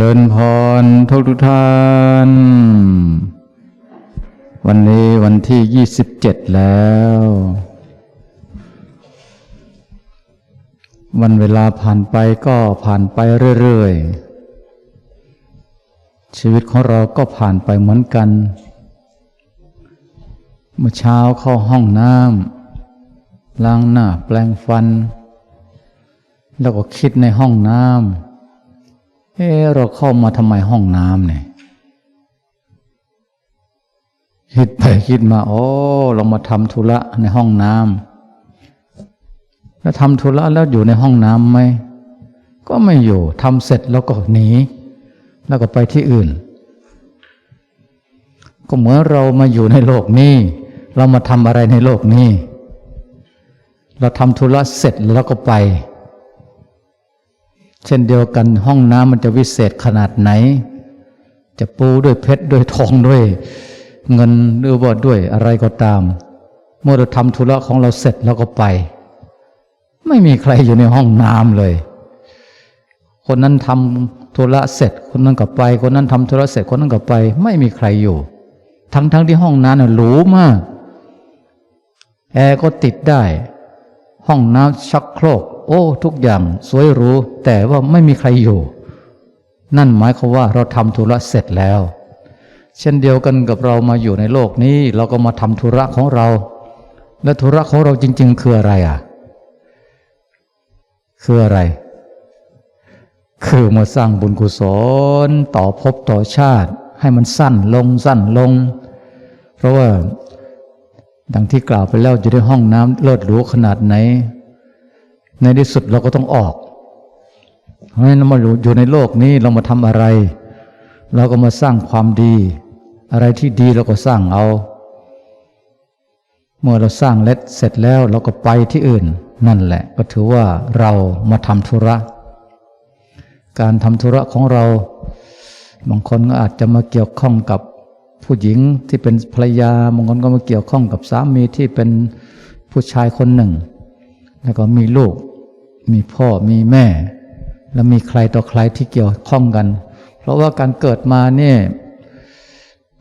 เจริญพรทุกทุกท่าน วันนี้วันที่ยี่สิบเจ็ดแล้ว วันเวลาผ่านไปก็ผ่านไปเรื่อยๆ ชีวิตของเราก็ผ่านไปเหมือนกัน เมื่อเช้าเข้าห้องน้ำล้างหน้าแปลงฟัน แล้วก็คิดในห้องน้ำ เออเราเข้ามาทำไมห้องน้ำเนี่ยคิดไปคิดมาโอ้เรามาทำธุระในห้องน้ำแล้วทำธุระแล้วอยู่ในห้องน้ำไหมก็ไม่อยู่ทำเสร็จแล้วก็หนี แล้วก็ไปที่อื่น ก็เหมือนเรามาอยู่ในโลกนี้ เรามาทำอะไรในโลกนี้ เราทำธุระเสร็จแล้วก็ไป เช่นเดียวกันห้องน้ำมันจะวิเศษขนาดไหน จะปูด้วยเพชรด้วยทองด้วย เงินหรือว่าด้วยอะไรก็ตาม เมื่อเราทำธุระของเราเสร็จแล้วก็ไป ไม่มีใครอยู่ในห้องน้ำเลย คนนั้นทำธุระเสร็จ คนนั้นก็ไป คนนั้นทำธุระเสร็จคนนั้นก็ไป ไม่มีใครอยู่ ทั้งๆทที่ห้องน้ำน่ะหรูมากแอร์ก็ติดได้ ห้องน้ำชักโครก โอ้ ทุกอย่างสวยหรูแต่ว่าไม่มีใครอยู่ นั่นหมายความว่าเราทำธุระเสร็จแล้ว เช่นเดียวกันกับเรามาอยู่ในโลกนี้ เราก็มาทำธุระของเรา และธุระของเราจริง ๆ คืออะไรอะ คืออะไร คือมาสร้างบุญกุศลต่อภพต่อชาติ ให้มันสั้นลงสั้นลง เพราะว่าดังที่กล่าวไปแล้วอยู่ในห้องน้ำเลิศหรูขนาดไหน ในที่สุดเราก็ต้องออกเพราะฉะนั้นเรามาอยู่ในโลกนี้เรามาทำอะไร เราก็มาสร้างความดี อะไรที่ดีเราก็สร้างเอา เมื่อเราสร้างเล็ดเสร็จแล้วเราก็ไปที่อื่น นั่นแหละ ก็ถือว่าเรามาทำธุระ การทำธุระของเราบางคนก็อาจจะมาเกี่ยวข้องกับผู้หญิงที่เป็นภรรยาบางคนก็มาเกี่ยวข้องกับสามีที่เป็นผู้ชายคนหนึ่ง แล้วก็มีลูก มีพ่อมีแม่ แล้วมีใครต่อใครที่เกี่ยวข้องกัน เพราะว่าการเกิดมาเนี่ย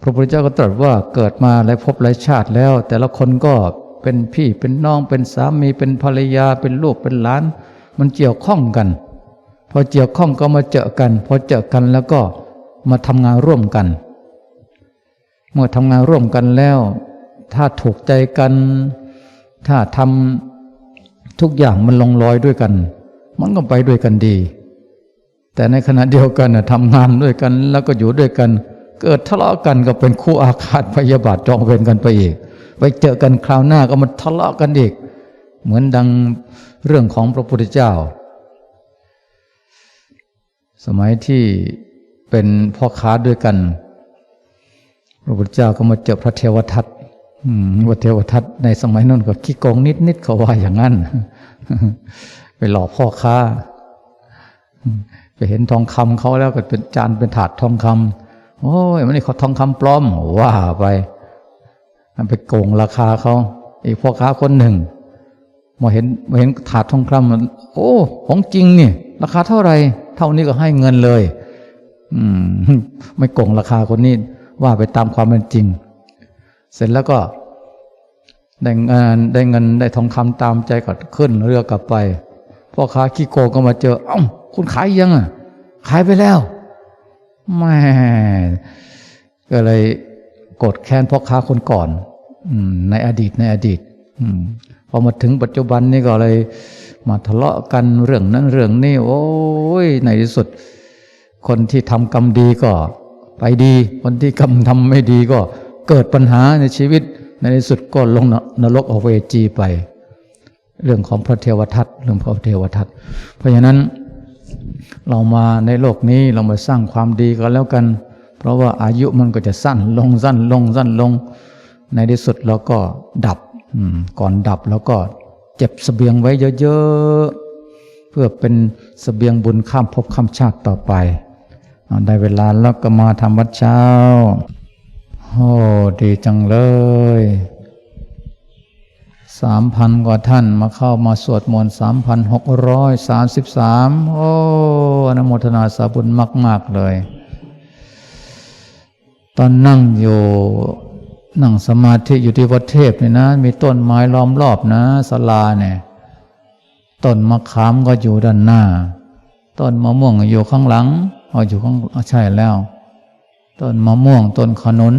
พระพุทธเจ้าก็ตรัสว่าเกิดมาหลายภพหลายชาติแล้ว แต่ละคนก็เป็นพี่เป็นน้องเป็นสามีเป็นภรรยาเป็นลูกเป็นหลาน มันเกี่ยวข้องกัน พอเกี่ยวข้องก็มาเจอกัน พอเจอกันแล้วก็มาทำงานร่วมกัน เมื่อทำงานร่วมกันแล้ว ถ้าถูกใจกัน ถ้าทำ ทุกอย่างมันลงรอยด้วยกัน มันก็ไปด้วยกันดี แต่ในขณะเดียวกันทำงานด้วยกันแล้วก็อยู่ด้วยกัน เกิดทะเลาะกันก็เป็นคู่อาฆาตพยาบาทจองเวรกันไปอีก ไปเจอกันคราวหน้าก็มาทะเลาะกันอีก เหมือนดังเรื่องของพระพุทธเจ้า สมัยที่เป็นพ่อค้าด้วยกัน พระพุทธเจ้าก็มาเจอพระเทวทัต อืมพระเทวทัตในสมัยนั้นก็ขี้โกงนิดๆเขาว่าอย่างนั้น ไปหลอกพ่อค้า ไปเห็นทองคำเขาแล้วก็เป็นจานเป็นถาดทองคำโอ้ยมันนี่เขาทองคำปลอมว่าไปมันไปโกงราคาเขาอีกพ่อค้าคนหนึ่งมาเห็นมาเห็นถาดทองคำมันโอ้ ของจริงนี่ราคาเท่าไหร่เท่านี้ก็ให้เงินเลย อืม ไม่โกงราคาคนนี้ว่าไปตามความเป็นจริง เสร็จแล้วก็ได้งินได้เงินได้ทองคำตามใจก็ขึ้นเรือกลับไปพ่อค้าขี้โกงก็มาเจอ เอ้าคุณขายยังอะ ขายไปแล้วแม่ก็เลยโกรธแค้นพ่อค้าคนก่อน อืม ในอดีตในอดีต อืมพอมาถึงปัจจุบันนี่ก็เลย มาทะเลาะกันเรื่องนั้นเรื่องนี้โอ้ยในที่สุด คนที่ทำกรรมดีก็ ไปดี คนที่กรรมทำไม่ดีก็ เกิดปัญหาในชีวิตในที่สุดก็ลงนรกอเวจีไป เรื่องของพระเทวทัตเรื่องพระเทวทัตเพราะฉะนั้นเรามาในโลกนี้เรามาสร้างความดีกันแล้วกัน เพราะว่าอายุมันก็จะสั้นลงสั้นลงสั้นลง ในที่สุดเราก็ดับก่อนดับแล้วก็เจ็บเสบียงไว้เยอะๆ เพื่อเป็นเสบียงบุญข้ามภพข้ามชาติต่อไป ได้เวลาแล้วก็มาทำวัดเช้า โอ้ดีจังเลยสามพันกว่าท่านมาเข้ามาสวดมนต์สามพันหกร้อยสามสิบสามโอ้อนุโมทนาสาบุญมาก ๆ เลย ตอนนั่งอยู่นั่งสมาธิอยู่ที่วัดเทพเนี่ยนะ มีต้นไม้ล้อมรอบนะศาลาเนี่ย ต้นมะขามก็อยู่ด้านหน้า ต้นมะม่วงอยู่ข้างหลังเอาอยู่ข้างเอาใช่แล้ว ต้นมะม่วงต้นขนุน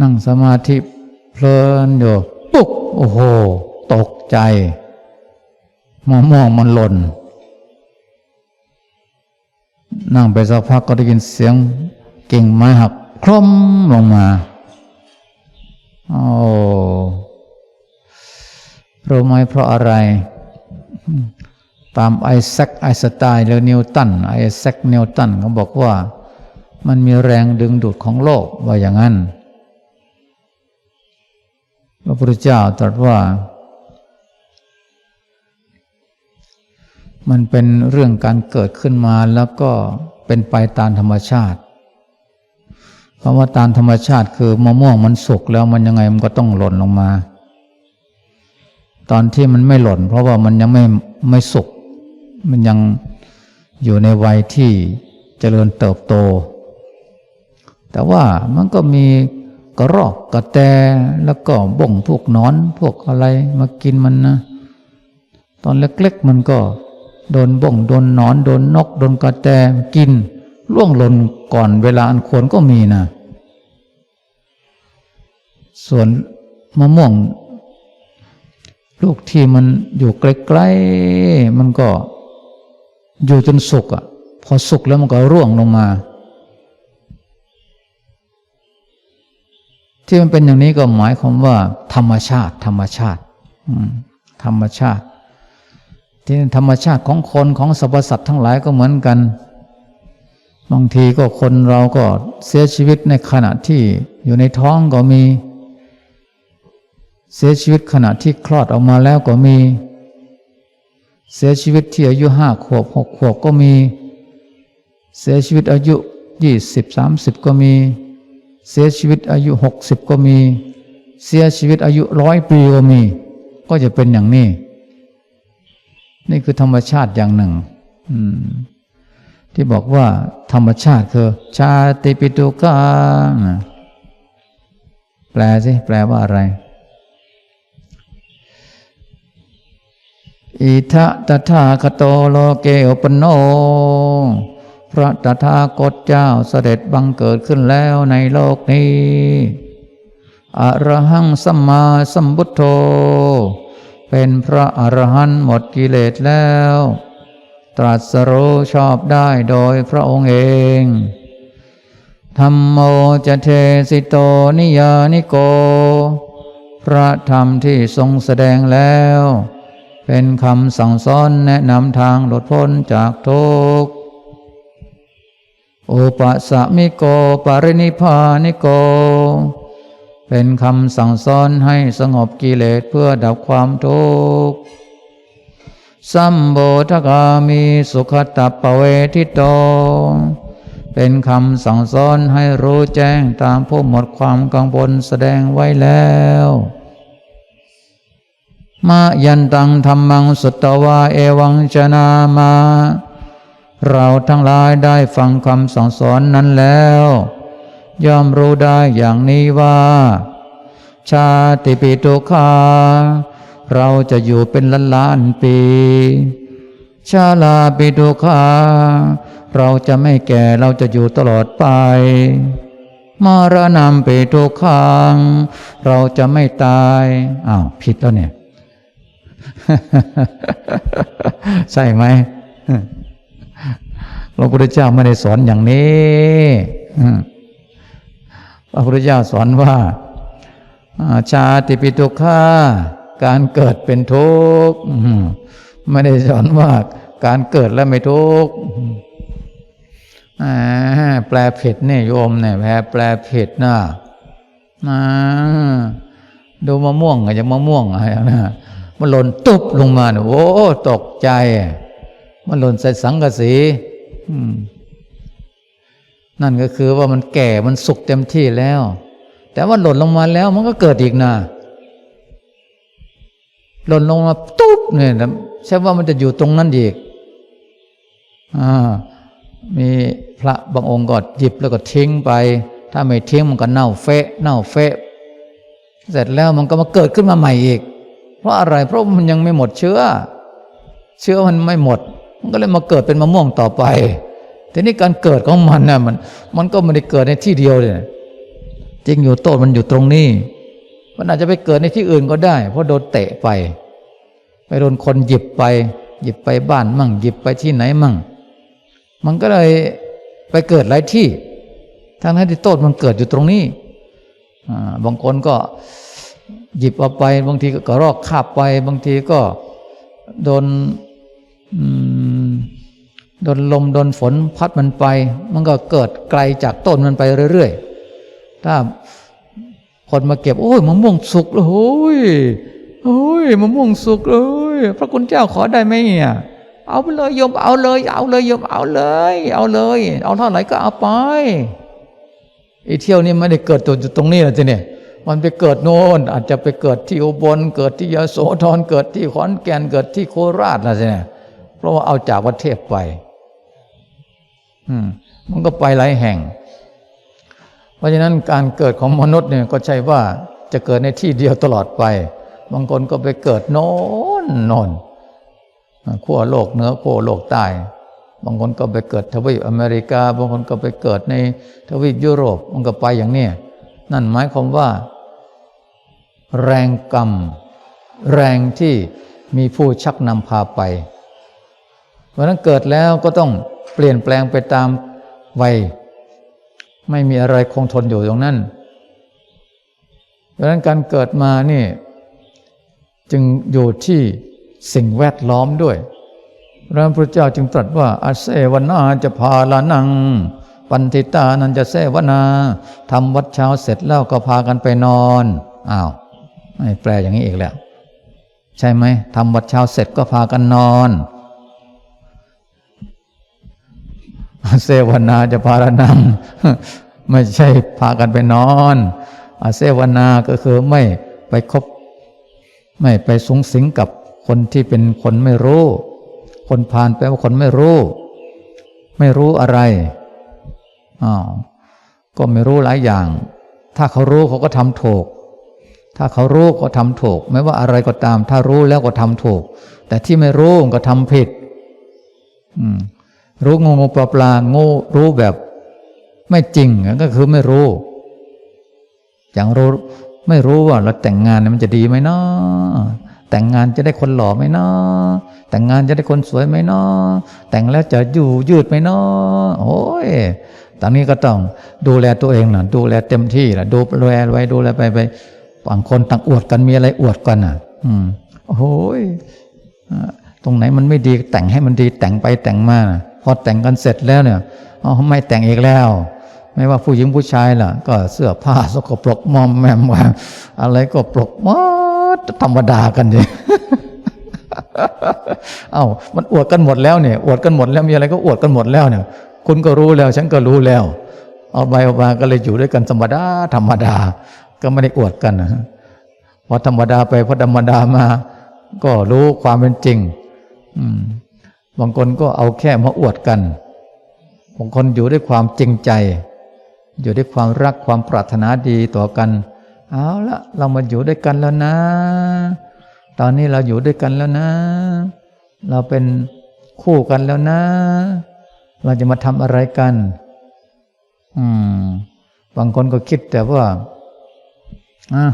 นั่งสมาธิเพลินอยู่ปุ๊บโอ้โห ตกใจมะม่วงมันหล่น นั่งไปสักพักก็ได้ยินเสียงกิ่งไม้หักคล่อมลงมาโอ้รู้ไหมเพราะอะไร ตามไอแซคไอสไตน์หรือนิวตันไอแซคนิวตันเขาบอกว่ามันมีแรงดึงดูดของโลกว่าอย่างนั้น พระพุทธเจ้าตรัสว่า มันเป็นเรื่องการเกิดขึ้นมาแล้วก็เป็นไปตามธรรมชาติเพราะว่าตามธรรมชาติคือมะม่วงมันสุกแล้วมันยังไงมันก็ต้องหล่นลงมา ตอนที่มันไม่หล่น เพราะว่ามันยังไม่ไม่สุก มันยังอยู่ในวัยที่เจริญเติบโต แต่ว่ามันก็มีกระรอกกระแตแล้วก็บ่งพวกนอนพวกอะไรมากินมันนะตอนเล็กๆมันก็โดนบ่งโดนนอนโดนนก โดนกระแตกินล่วงหล่นก่อนเวลาอันควรก็มีนะส่วนมะม่วง ลูกที่มันอยู่ใกล้ๆมันก็ อยู่จนสุกอะ พอสุกแล้วมันก็ร่วงลงมา ที่มันเป็นอย่างนี้ก็หมายความว่า ธรรมชาติ ธรรมชาติธรรมชาติ ที่ธรรมชาติของคนของสรรพสัตว์ทั้งหลายก็เหมือนกัน บางทีก็คนเราก็เสียชีวิตในขณะที่อยู่ในท้องก็มี เสียชีวิตขณะที่คลอดออกมาแล้วก็มี เสียชีวิตที่อายุห้าขวบหกขวบก็มี เสียชีวิตอายุยี่สิบสามสิบก็มี เสียชีวิตอายุหกสิบก็มี เสียชีวิตอายุร้อยปีก็มี ก็จะเป็นอย่างนี้ นี่คือธรรมชาติอย่างหนึ่งที่บอกว่าธรรมชาติคือ ชาติปิตุกาแปลสิแปลว่าอะไร อิทะตถาคโตโลเกอุปโน พระตถาคตเจ้าเสด็จบังเกิดขึ้นแล้วในโลกนี้อรหังสัมมาสัมพุทโธ เป็นพระอรหันต์หมดกิเลสแล้ว ตรัสรู้ชอบได้โดยพระองค์เองธรรมโมจะเทสิโตนิยานิโก พระธรรมที่ทรงแสดงแล้ว เป็นคำสั่งสอนแนะนำทางหลุดพ้นจากทุกข์ อุปสมิโกปรินิพานิโก เป็นคำสั่งสอนให้สงบกิเลสเพื่อดับความทุกข์ สัมโบทกามีสุขตัปปเวทิโต เป็นคำสั่งสอนให้รู้แจ้งตามผู้หมดความกังวลแสดงไว้แล้ว มายันตังธรรมังสุตตวาเอวังชนามา เราทั้งหลายได้ฟังคำสั่งสอนนั้นแล้ว ย่อมรู้ได้อย่างนี้ว่า ชาติปิตุคาเราจะอยู่เป็นล้านล้านปี ชาลาปิตุคาเราจะไม่แก่เราจะอยู่ตลอดไปมารณะปิตุคังเราจะไม่ตายอ้าวผิดแล้วเนี่ย ใช่ไหมพระพุทธเจ้าไม่ได้สอนอย่างนี้พระพุทธเจ้าสอนว่าชาติปิทุกขาการเกิดเป็นทุกข์ไม่ได้สอนว่าการเกิดแล้วไม่ทุกข์แปลผิดเนี่ยโยมเนี่ยแปลแปลผิดนะดูมะม่วงอะอย่างมะม่วงอะไรนะ มันหล่นตุบลงมาเนี่ยโอ้ตกใจ มันหล่นใส่สังกะสีนั่นก็คือว่ามันแก่มันสุกเต็มที่แล้ว แต่ว่าหล่นลงมาแล้ว มันก็เกิดอีกนะหล่นลงมาตุ๊บเนี่ยใช่ว่ามันจะอยู่ตรงนั้นอีกอ่ามีพระบางองค์ก็หยิบแล้วก็ทิ้งไป ถ้าไม่ทิ้งมันก็เน่าเฟะ เน่าเฟะ เสร็จแล้วมันก็มาเกิดขึ้นมาใหม่อีก เพราะอะไร เพราะมันยังไม่หมดเชื้อ เชื้อมันไม่หมด มันก็เลยมาเกิดเป็นมะม่วงต่อไป ทีนี้การเกิดของมันน่ะมัน มันก็ไม่ได้เกิดในที่เดียวเลยจริงอยู่ต้นมันอยู่ตรงนี้ มันอาจจะไปเกิดในที่อื่นก็ได้ เพราะโดนเตะไป ไปโดนคนหยิบไป หยิบไปบ้านมั่ง หยิบไปที่ไหนมั่ง มันก็เลยไปเกิดหลายที่ ทั้งที่ต้นมันเกิดอยู่ตรงนี้อ่าบางคนก็ หยิบเอาไป บางทีก็กระรอกคาบไป บางทีก็โดนโดนลมโดนฝนพัดมันไป มันก็เกิดไกลจากต้นมันไปเรื่อยๆ ถ้าคนมาเก็บ โอ้ยมะม่วงสุกเลยโอ้ยโอ้ยมะม่วงสุกเลยพระคุณเจ้าขอได้ไหมเนี่ยเอาไปเลยโยมเอาเลย เอาเลยโยมเอาเลย เอาเลย เอาเท่าไหร่ก็เอาไปไอ้เที่ยวนี้ไม่ได้เกิดตัวตรงนี้แล้วทีเนี่ย มันไปเกิดโน่นอาจจะไปเกิดที่อุบล เกิดที่ยโสธรเกิดที่ขอนแก่นเกิดที่โคราชแล้วทีเนี่ยเพราะว่าเอาจากวัดเทพไป อืม มันก็ไปหลายแห่ง เพราะฉะนั้นการเกิดของมนุษย์เนี่ยก็ใช่ว่าจะเกิดในที่เดียวตลอดไป บางคนก็ไปเกิดโน่นโน่นขั้วโลกเหนือขั้วโลกใต้บางคนก็ไปเกิดทวีปอเมริกา บางคนก็ไปเกิดในทวีปยุโรป มันก็ไปอย่างเนี้ย นั่นหมายความว่า แรงกรรม แรงที่มีผู้ชักนำพาไป เพราะนั้นเกิดแล้วก็ต้องเปลี่ยนแปลงไปตามวัย ไม่มีอะไรคงทนอยู่ตรงนั้น เพราะนั้นการเกิดมานี่จึงอยู่ที่สิ่งแวดล้อมด้วยพระพุทธเจ้าจึงตรัสว่าอาเซวนาจะพาลานัง ปันติตานันจะเสวนาทำวัดเช้าเสร็จแล้วก็พากันไปนอนอ้าวไม่แปลอย่างนี้อีกแล้ว ใช่ไหมทำวัดเช้าเสร็จก็พากันนอนเสวนาจะพารานังไม่ใช่พากันไปนอนอาเสวนาก็คือไม่ไปคบ ไม่ไปสุงสิงกับคนที่เป็นคนไม่รู้ คนพาลแปลว่าคนไม่รู้ ไม่รู้อะไร อ้าวก็ไม่รู้หลายอย่าง ถ้าเขารู้เขาก็ทำถูก ถ้าเขารู้ก็ทำถูก ไม่ว่าอะไรก็ตาม ถ้ารู้แล้วก็ทำถูก แต่ที่ไม่รู้ก็ทำผิดรู้งงปลาปลางูรู้แบบ ไม่จริงก็คือไม่รู้ อย่างรู้ไม่รู้ว่าเราแต่งงานมันจะดีไหมเนาะแต่งงานจะได้คนหล่อไหมเนาะแต่งงานจะได้คนสวยไหมเนาะแต่งแล้วจะอยู่ยืดไหมเนาะโอ้ย ตอนนี้ก็ต้องดูแลตัวเองนะดูแลเต็มที่นะดูแลไว้ดูแลไปไปบางคนต่างอวดกันมีอะไรอวดกันอะ อืมโอ้ยตรงไหนมันไม่ดีแต่งให้มันดีแต่งไปแต่งมาพอแต่งกันเสร็จแล้วเนี่ยอ๋อไม่แต่งอีกแล้ว ไม่ว่าผู้หญิงผู้ชายล่ะ ก็เสื้อผ้าสกปรกมอมแมมว่าอะไรก็ปรกหมดธรรมดากันดิเอ้ามันอวดกันหมดแล้วเนี่ยอวดกันหมดแล้วมีอะไรก็อวดกันหมดแล้วเนี่ย คุณก็รู้แล้ว ฉันก็รู้แล้ว เอาไปเอามาก็เลยอยู่ด้วยกันธรรมดาธรรมดา ก็ไม่ได้อวดกันนะพอธรรมดาไปพอธรรมดามา ก็รู้ความเป็นจริง อืมบางคนก็เอาแค่มาอวดกัน บางคนอยู่ด้วยความจริงใจ อยู่ด้วยความรักความปรารถนาดีต่อกัน เอาละเรามาอยู่ด้วยกันแล้วนะ ตอนนี้เราอยู่ด้วยกันแล้วนะ เราเป็นคู่กันแล้วนะ เราจะมาทำอะไรกัน อืม บางคนก็คิดแต่ว่าอะ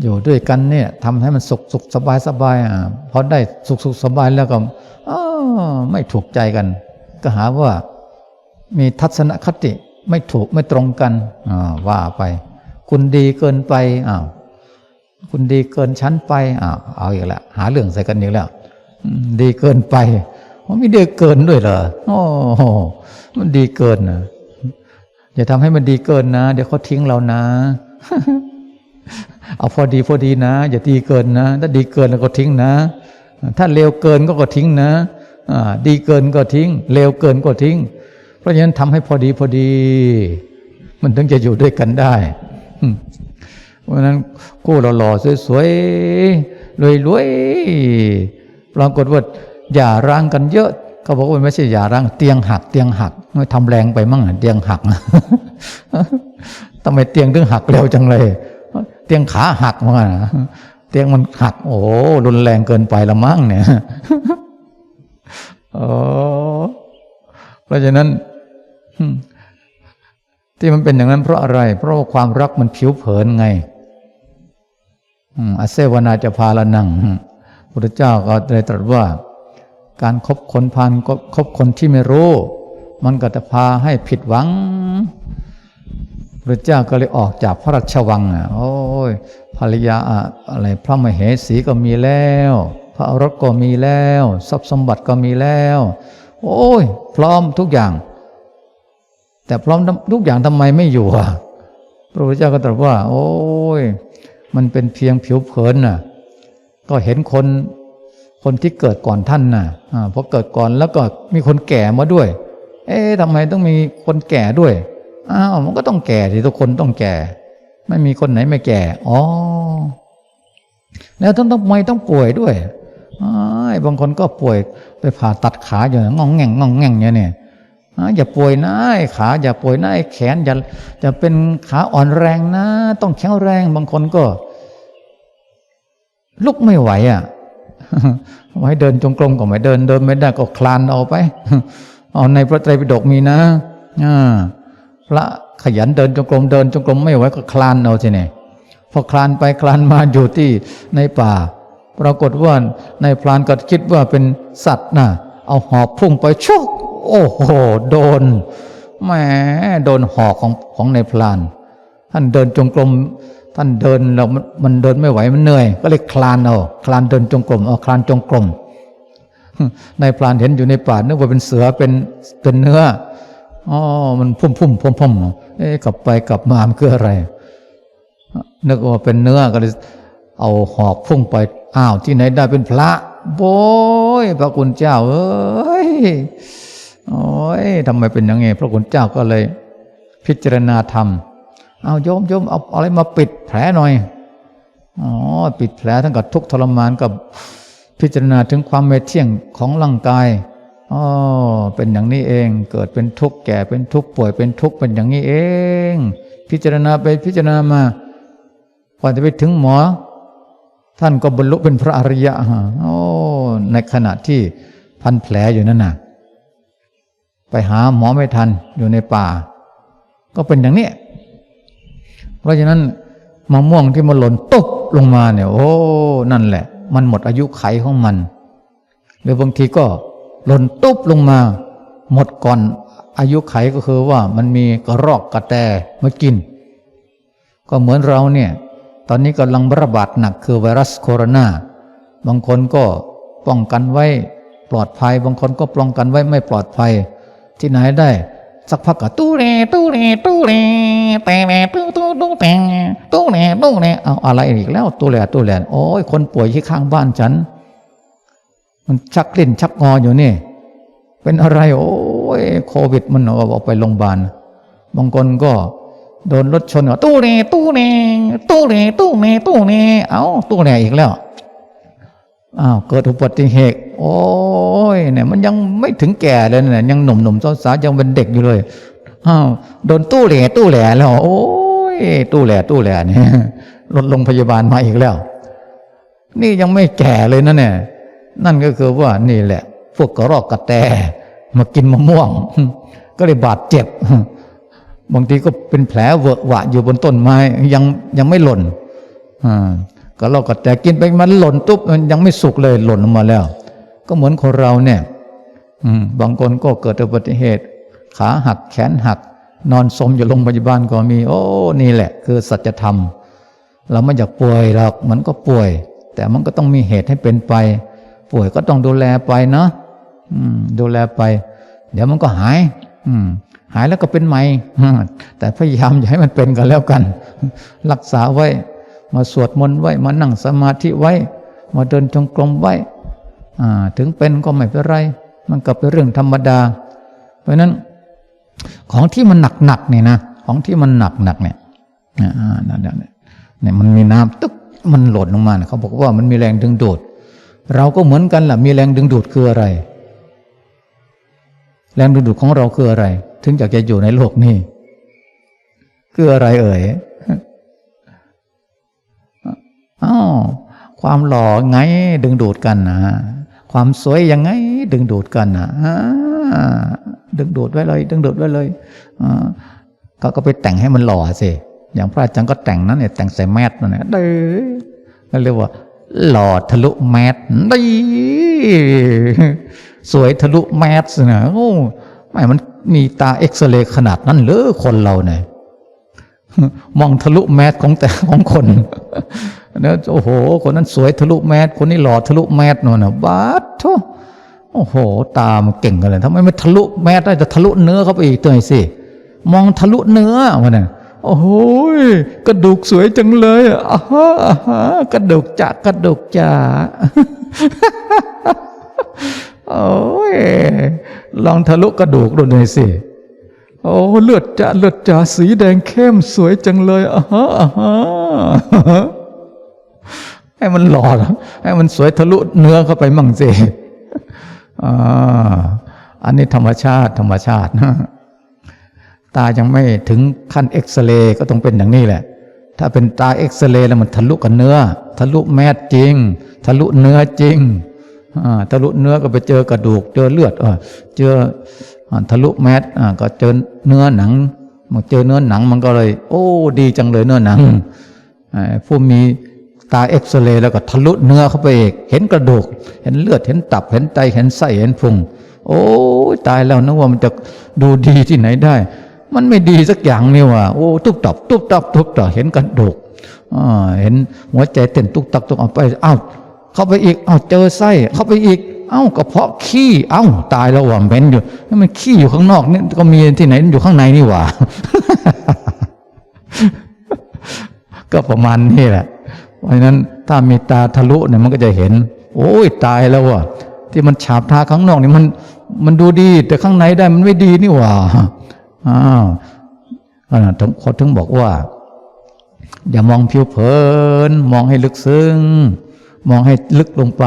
อยู่ด้วยกันเนี่ยทำให้มันสุขสุขสบายสบายอะพอได้สุขสุขสบายแล้วก็ออไม่ถูกใจกัน ก็หาว่า มีทัศนคติไม่ถูกไม่ตรงกันอ่ว่าไป คุณดีเกินไปอ้าวคุณดีเกินชั้นไปอ้าวเอาอีกแล้วหาเรื่องใส่กันอีกแล้วดีเกินไป มันไม่ดีเกินด้วยเหรอโอ้มันดีเกินนะอย่าทำให้มันดีเกินนะ เดี๋ยวเขาทิ้งเรานะ เอาพอดีพอดีนะ อย่าดีเกินนะ ถ้าดีเกินแล้วก็ทิ้งนะ ถ้าเลวเกินก็ก็ทิ้งนะอ่าดีเกินก็ทิ้งเลวเกินก็ทิ้ง เพราะฉะนั้นทำให้พอดีพอดี มันถึงจะอยู่ด้วยกันได้เพราะฉะนั้นกู้หล่อๆสวยๆรวยรวยปรากฏว่า อย่าร้างกันเยอะเขาบอกว่าไม่ใช่อย่าร้างเตียงหักเตียงหักไม่ทำแรงไปมั่งเตียงหักทำไมเตียงถึงหักเร็วจังเลย เตียงขาหักมาเตียงมันหัก โอ้รุนแรงเกินไปละมั้งเนี่ยโอ้เพราะฉะนั้นที่มันเป็นอย่างนั้นเพราะอะไร เพราะาความรักมันผิวเผินไงอาเซวนาจะพาละนังพุทธเจ้าก็ได้ตรัสว่า การคบคนพานก็คบคนที่ไม่รู้ มันก็จะพาให้ผิดหวังพระเจ้าก็เลยออกจากพระราชวังอะโอ้ยภรรยาอะไรพระมเหสีก็มีแล้ว พระอรสก็มีแล้วทรัพย์สมบัติก็มีแล้ว โอ้ย พร้อมทุกอย่าง แต่พร้อมทุกอย่างทำไมไม่อยู่อะพระพุทธเจ้าก็ตรัสว่า โอ้ย มันเป็นเพียงผิวเผินน่ะ ก็เห็นคน คนที่เกิดก่อนท่านน่ะอ่าพอเกิดก่อนแล้วก็มีคนแก่มาด้วย เอ๊ะทำไมต้องมีคนแก่ด้วยอ้าวมันก็ต้องแก่สิทุกคนต้องแก่ ไม่มีคนไหนไม่แก่อ๋อแล้วต้องทำไมต้องป่วยด้วยอบางคนก็ป่วยไปผ่าตัดขาอยู่งองแงงงองแงงอย่างเนี่ยอ่าอย่าป่วยนะไอ้ขาอย่าป่วยนะไอ้แขนอย่าจะเป็นขาอ่อนแรงนะ ต้องแข็งแรง บางคนก็ ลุกไม่ไหวอะ ไว้เดินจงกรมก็ไม่เดิน เดินไม่ได้ก็คลานเอาไป เอาในพระไตรปิฎกมีนะอ่าพระขยันเดินจงกรมเดินจงกรมไม่ไหวก็คลานเอาสิเนี่พอคลานไปคลานมาอยู่ที่ในป่า ปรากฏว่าในพรานก็คิดว่าเป็นสัตว์นะเอาหอกพุ่งไปชกโอ้โห โดนแหมโดนหอกของของในพราน ท่านเดินจงกรม ท่านเดินแล้วมันเดินไม่ไหวมันเหนื่อย ก็เลยคลานเอาคลานเดินจงกรมเอาคลานจงกรมในายพรานเห็นอยู่ในป่านึกว่าเป็นเสือเป็นเป็นเนื้ออ๋อมันพุ่มพุ่มพุ่มพุ่มเอ๊ะกลับไปกลับมามันคืออะไร นึกว่าเป็นเนื้อก็เลยเอาหอกพุ่งไปอ้าวที่ไหนได้เป็นพระโบยพระคุณเจ้า เอ้ยโอ้ยทำไมเป็นอย่างงี้พระคุณเจ้าก็เลย พิจารณาธรรม เอาโยมโยมเอาอะไรมาปิดแผลหน่อยอ๋อปิดแผลทั้งกับทุกข์ทรมานกับพิจารณาถึงความไม่เที่ยงของร่างกายอ๋อเป็นอย่างนี้เอง เกิดเป็นทุกข์แก่เป็นทุกข์ป่วยเป็นทุกข์เป็นอย่างนี้เอง พิจารณาไปพิจารณามาพอจะไปถึงหมอ ท่านก็บรรลุเป็นพระอริยะฮะโอ้ในขณะที่พันแผลอยู่นั่นน่ะ ไปหาหมอไม่ทันอยู่ในป่า ก็เป็นอย่างนี้ เพราะฉะนั้นมะม่วงที่มันหล่นตุ๊บลงมาเนี่ย โอ้ นั่นแหละ มันหมดอายุไขของมัน หรือบางทีก็หล่นตุ๊บลงมา หมดก่อนอายุไขก็คือว่ามันมีกระรอกกระแตมากิน ก็เหมือนเราเนี่ย ตอนนี้กำลังระบาดหนักคือไวรัสโคโรนา บางคนก็ป้องกันไว้ปลอดภัย บางคนก็ป้องกันไว้ไม่ปลอดภัย ที่ไหนได้ สักพักก็ตู้เรตู้เรตู้เรแต่แรตู้ตู้ตู้แต่ตู้เรตู้เรเอาอะไรอีกแล้วตู้แหล่ตู้แหล่โอ้ยคนป่วยที่ข้างบ้านฉัน มันชักกลิ้นชักงออยู่นี่ เป็นอะไร โอ้ยโควิด มันเอาเอาไปโรงพยาบาลบางคนก็โดนรถชนก็ตู้เรตู้เรตู้เรตู้เรตู้เรเอาตู้เรอีกแล้ว อ้าวเกิดอุบัติเหตุโอ้ยเนี่ยมันยังไม่ถึงแก่เลยเนี่ยยังหนุ่มหนุ่มสาวๆยังเป็นเด็กอยู่เลยอ้าวโดนตู้แหล่ตู้แหล่แล้ว โอ้ยตู้แหล่ตู้แหล่เนี่ยรถโรงพยาบาลมาอีกแล้ว นี่ยังไม่แก่เลยนะเนี่ยนั่นก็คือว่านี่แหละ พวกกระรอกกระแตมากินมะม่วง ก็เลยบาดเจ็บบางทีก็เป็นแผลเวอะหวะอยู่บนต้นไม้ยังยังไม่หล่นอ่า ก็เราก็แต่กินไปมันหล่นตุ๊บมันยังไม่สุกเลยหล่นออกมาแล้ว ก็เหมือนคนเราเนี่ยอืมบางคนก็เกิดอุบัติเหตุ ขาหักแขนหัก นอนสมอยู่โรงพยาบาลก็มี โอ้นี่แหละ คือสัจธรรม เราไม่อยากป่วยหรอกมันก็ป่วย แต่มันก็ต้องมีเหตุให้เป็นไป ป่วยก็ต้องดูแลไปเนาะดูแลไป เดี๋ยวมันก็หาย อืมหายแล้วก็เป็นใหม่แต่พยายามอย่าให้มันเป็นกันแล้วกัน รักษาไว้ มาสวดมนต์ไว้ มานั่งสมาธิไว้ มาเดินจงกรมไว้ ถึงเป็นก็ไม่เป็นไร มันก็เป็นเรื่องธรรมดา เพราะนั้นของที่มันหนักหนักๆเนี่ยนะ ของที่มันหนักหนักๆเนี่ยนั่นเนี่ยมันมีน้ำตึ๊กมันหล่นลงมาเขาบอกว่ามันมีแรงดึงดูด เราก็เหมือนกันล่ะมีแรงดึงดูดคืออะไร แรงดึงดูดของเราคืออะไร ถึงอยากจะอยู่ในโลกนี้คืออะไรเอ่ย อ้าวความหล่อไงดึงดูดกันนะความสวยยังไง ดึงดูดกันนะดึงดูดไว้เลย ดึงดูดไว้เลยอ่าเขาก็ไปแต่งให้มันหล่อสิอย่างพระอาจารย์ก็แต่งนั้นเนี่ยแต่งใส่แมสนั่นแหละเด้อก็เรียกว่า หล่อทะลุแมสดีสวยทะลุแมสนะโอ้ไม่มันมีตาเอ็กซเรย์ขนาดนั้นเหรือคนเราเนี่ยมองทะลุแมสของแต่ของคน เนี่ยโอ้โห คนนั้นสวยทะลุแมสคนนี้หล่อทะลุแมสน่นนะบ้าดโธโอ้โห ตามเก่งกันเลยทำไมไม่ทะลุแมสได้จะทะลุเนื้อเข้าไปอีกตัวไหนสิ มองทะลุเนื้อมันน่ะโอ้โหกระดูกสวยจังเลยอ่าฮะอ่าฮะกระดูกจะกระดูกจะโอ้ยลองทะลุกระดูกดูหน่อยสิโอ้เลือดจะเลือดจะสีแดงเข้มสวยจังเลยอ่าฮะอ่าฮะ ให้มันหล่อนะให้มันสวยทะลุเนื้อเข้าไปมั่งสิอ่าอันนี้ธรรมชาติ ธรรมชาตินะตายังไม่ถึงขั้นเอ็กซเรย์ก็ต้องเป็นอย่างนี้แหละ ถ้าเป็นตาเอ็กซเรย์แล้วมันทะลุกับเนื้อ ทะลุแมสจริง ทะลุเนื้อจริงอ่าทะลุเนื้อก็ไปเจอกระดูก เจอเลือดเออเจอทะลุแมสอ่าก็เจอเนื้อหนังมาเจอเนื้อหนังมันก็เลย โอ้ ดีจังเลยเนื้อหนังผู้มี ตาเอ็กซเรย์แล้วก็ทะลุเนื้อเข้าไปอีกเห็นกระดูก เห็นเลือดเห็นตับเห็นไตเห็นไส้เห็นพุง โอ้ตายแล้วนึกว่ามันจะดูดีที่ไหนได้ มันไม่ดีสักอย่างนี่ว่ะโอ้ตุบตับตุบตับตุบตับเห็นกระดูกเห็นหัวใจเต้นตุกตักตุกเอาไปอ้าวเข้าไปอีกอ้าวเจอไส้เข้าไปอีก เอ้ากระเพาะขี้เอ้าตายแล้วว่ะเหม็นอยู่นี่มันขี้อยู่ข้างนอกนี่ก็มีที่ไหนอยู่ข้างในนี่ว่าก็ประมาณนี้แหละ เพราะนั้นถ้ามีตาทะลุเนี่ยมันก็จะเห็น โอ้ยตายแล้วว่ะที่มันฉาบทาข้างนอกนี่มันมันดูดี แต่ข้างในได้มันไม่ดีนี่หว่าอ้าวอ่าถึงเขาถึงบอกว่า อย่ามองผิวเผิน มองให้ลึกซึ้ง มองให้ลึกลงไป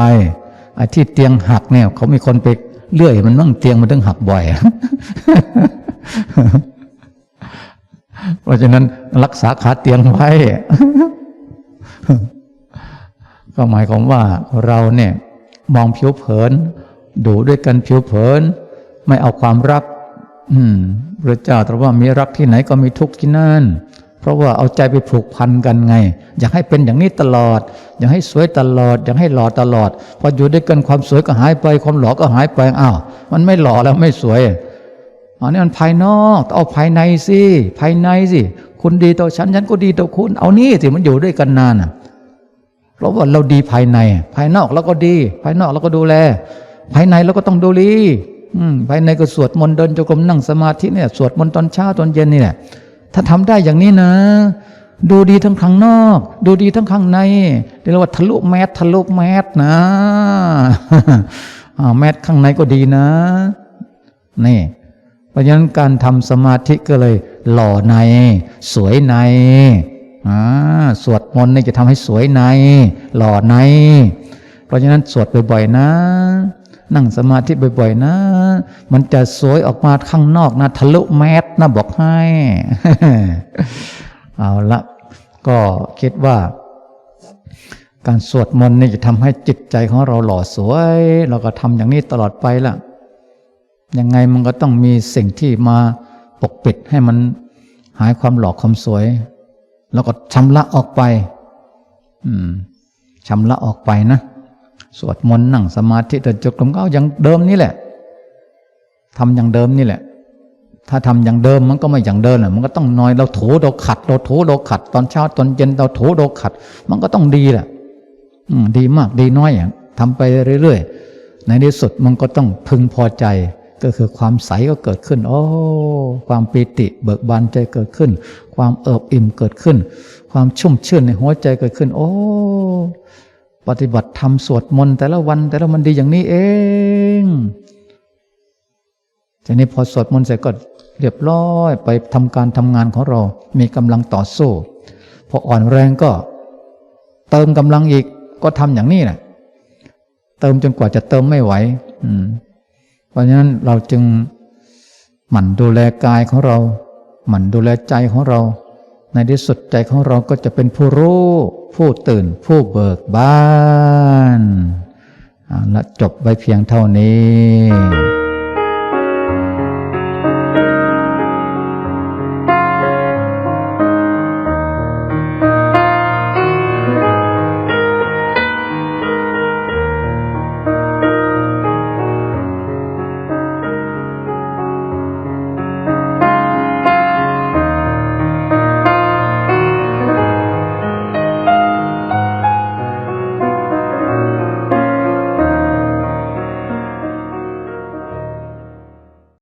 ไอ้ที่เตียงหักเนี่ย เขามีคนไปเลื่อย มันมั่งเตียงมันถึงหักบ่อย เพราะฉะนั้นรักษาขาเตียงไว้ ก็หมายความว่าเราเนี่ยมองผิวเผิน ดูด้วยกันผิวเผิน ไม่เอาความรัก อืมพระเจ้าตรัสว่ามีรักที่ไหนก็มีทุกข์ที่นั่น เพราะว่าเอาใจไปผูกพันกันไง อยากให้เป็นอย่างนี้ตลอด อยากให้สวยตลอด อยากให้หล่อตลอด พออยู่ด้วยกันความสวยก็หายไป ความหล่อก็หายไปอ้าวมันไม่หล่อแล้วไม่สวยอันนี้มันภายนอกเอาภายในสิภายในสิคุณดีต่อฉันฉันก็ดีต่อคุณ เอานี่สิมันอยู่ด้วยกันนานอะ เพราะว่าเราดีภายใน ภายนอกเราก็ดี ภายนอกเราก็ดูแล ภายในเราก็ต้องดูดีภายในก็สวดมนต์เดินจงกรมนั่งสมาธิเนี่ย สวดมนต์ตอนเช้าตอนเย็นนี่แหละถ้าทำได้อย่างนี้นะ ดูดีทั้งข้างนอก ดูดีทั้งข้างในเรียกว่าทะลุแมสทะลุแมสนะแมสข้างในก็ดีนะนี่เพราะฉะนั้นการทำสมาธิก็เลยหล่อใน สวยใน สวดมนต์นี่จะทำให้สวยใน หล่อใน เพราะฉะนั้นสวดบ่อยๆนะ นั่งสมาธิบ่อยๆนะ มันจะสวยออกมาข้างนอกนะทะลุแมสนะบอกให้ เอาละก็คิดว่า การสวดมนต์นี่จะทำให้จิตใจของเราหล่อสวย เราก็ทำอย่างนี้ตลอดไปละยังไงมันก็ต้องมีสิ่งที่มาปกปิดให้มันหายความหล่อความสวย แล้วก็ชำระออกไปชำระออกไปนะสวดมนต์นั่งสมาธิแต่จดกลมก็เอาอย่างเดิมนี่แหละทำอย่างเดิมนี่แหละ ถ้าทำอย่างเดิมมันก็ไม่อย่างเดิมแหละมันก็ต้องน้อยเราถูเราขัด เราถูเราขัด ตอนเช้าตอนเย็นเราถูเราขัด มันก็ต้องดีแหละดีมากดีน้อยอย่างทำไปเรื่อยๆในที่สุดมันก็ต้องพึงพอใจ ก็คือความใสก็เกิดขึ้น โอ้ความปีติเบิกบานใจเกิดขึ้น ความเอิบอิ่มเกิดขึ้น ความชุ่มชื่นในหัวใจเกิดขึ้น โอ้ปฏิบัติธรรมสวดมนต์แต่ละวันแต่ละมันดีอย่างนี้เองทีนี้พอสวดมนต์เสร็จก็เรียบร้อยไปทำการทำงานของเรา มีกำลังต่อสู้พออ่อนแรงก็ เติมกำลังอีกก็ทำอย่างนี้แหละเติมจนกว่าจะเติมไม่ไหว อืม เพราะฉะนั้นเราจึงหมั่นดูแลกายของเรา หมั่นดูแลใจของเรา ในที่สุดใจของเราก็จะเป็นผู้รู้ ผู้ตื่น ผู้เบิกบานและจบไว้เพียงเท่านี้